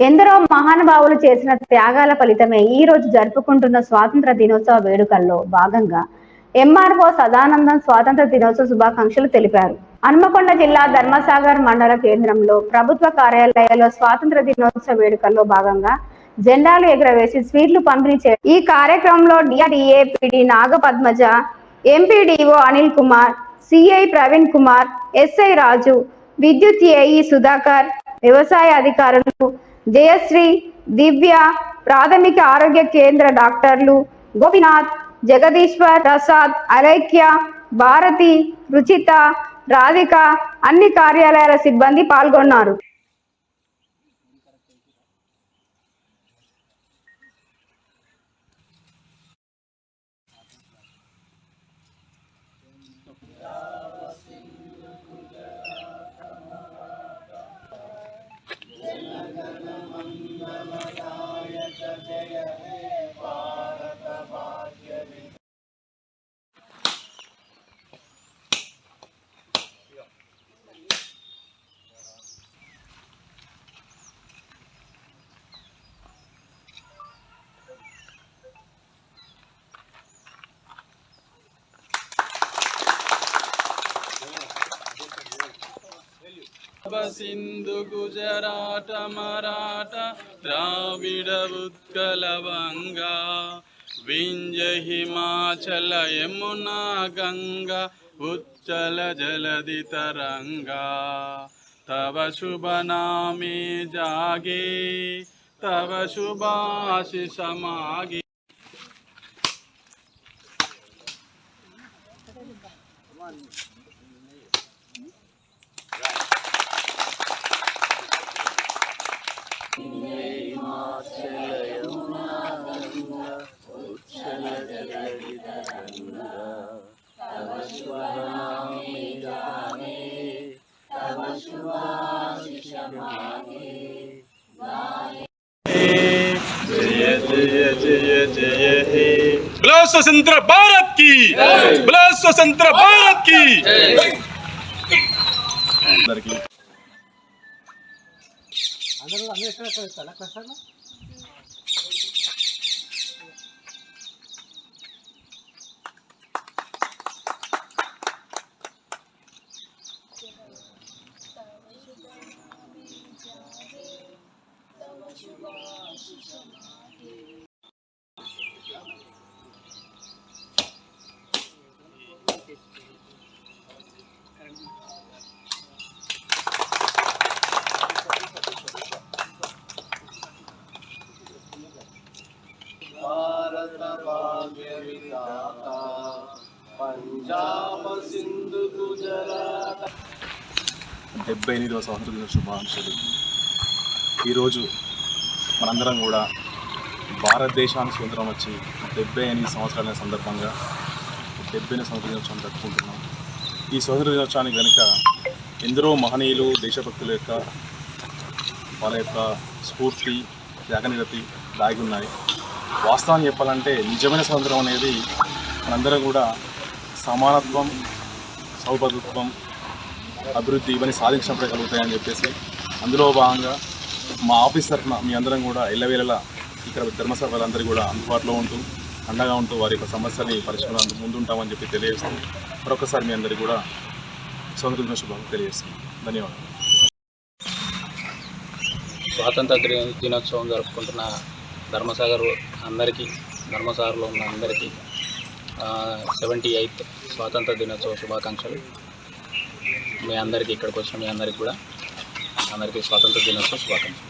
ఎందరో మహానుభావులు చేసిన త్యాగాల ఫలితమే ఈ రోజు జరుపుకుంటున్న స్వాతంత్ర దినోత్సవ వేడుకల్లో భాగంగా ఎంఆర్ఓ సదానందం స్వాతంత్ర దినోత్సవ శుభాకాంక్షలు తెలిపారు. హన్మకొండ జిల్లా ధర్మసాగర్ మండల కేంద్రంలో ప్రభుత్వ కార్యాలయాల్లో స్వాతంత్ర దినోత్సవ వేడుకల్లో భాగంగా జెండాలు ఎగురవేసి స్వీట్లు పంపిణీ చే ఈ కార్యక్రమంలో DRDA PD Nagapadmaja MPDO Anil Kumar CI Praveen Kumar SI Raju విద్యుత్ ఏఈ సుధాకర్ వ్యవసాయ అధికారులు జయశ్రీ దివ్య ప్రాథమిక ఆరోగ్య కేంద్ర డాక్టర్లు గోపినాథ్ జగదీశ్వర్ ప్రసాద్ అలైక్య భారతి రుచిత రాధిక అన్ని కార్యాలయాల సిబ్బంది పాల్గొన్నారు. सिन्धु गुजराट मराठा द्राविड उत्कलवङ्गा विञ्ज हिमाचल यमुना गङ्गा उच्चल जलधि तरङ्गा तव शुभनामे जागे तव शुभासि समागे स्वतंत्र भारत की। बोलो स्वतंत्र भारत की। డెబ్బై ఎనిమిదవ స్వాతంత్ర దిన శుభాకాంక్షలు ఈరోజు మనందరం కూడా భారతదేశానికి స్వతంత్రం వచ్చి డెబ్బై ఎనిమిది సంవత్సరాల సందర్భంగా డెబ్బై ఎనిమిది సంవత్సర దినోత్సవం జరుపుకుంటున్నాం. ఈ స్వతంత్ర దినోత్సవానికి కనుక ఎందరో మహనీయులు దేశభక్తుల యొక్క వాళ్ళ యొక్క స్ఫూర్తి త్యాగనిరతి దాగి ఉన్నాయి. వాస్తవాన్ని చెప్పాలంటే నిజమైన స్వతంత్రం అనేది మనందరం కూడా సమానత్వం సౌభద్రత్వం అభివృద్ధి ఇవన్నీ సాధించినప్పుడే కలుగుతాయని చెప్పేసి అందులో భాగంగా మా ఆఫీస్ తరఫున మీ అందరం కూడా ఎల్లవేళలా ఇక్కడ ధర్మసభ వాళ్ళందరూ కూడా అందుబాటులో ఉంటూ అండగా ఉంటూ వారి యొక్క సమస్యని పరిష్కారం ముందుంటామని చెప్పి తెలియజేస్తూ మరొకసారి మీ అందరికీ కూడా స్వాతంత్ర దిన తెలియజేస్తున్నాం. ధన్యవాదాలు. స్వాతంత్ర దినోత్సవం జరుపుకుంటున్న ధర్మసాగర్ అందరికీ ధర్మసాగర్లో ఉన్న అందరికీ సెవెంటీ ఎయిత్ స్వాతంత్ర దినోత్సవ శుభాకాంక్షలు. మీ అందరికీ ఇక్కడికి వచ్చిన మీ అందరికీ కూడా. అందరికీ స్వాతంత్ర దినోత్సవ శుభాకాంక్షలు.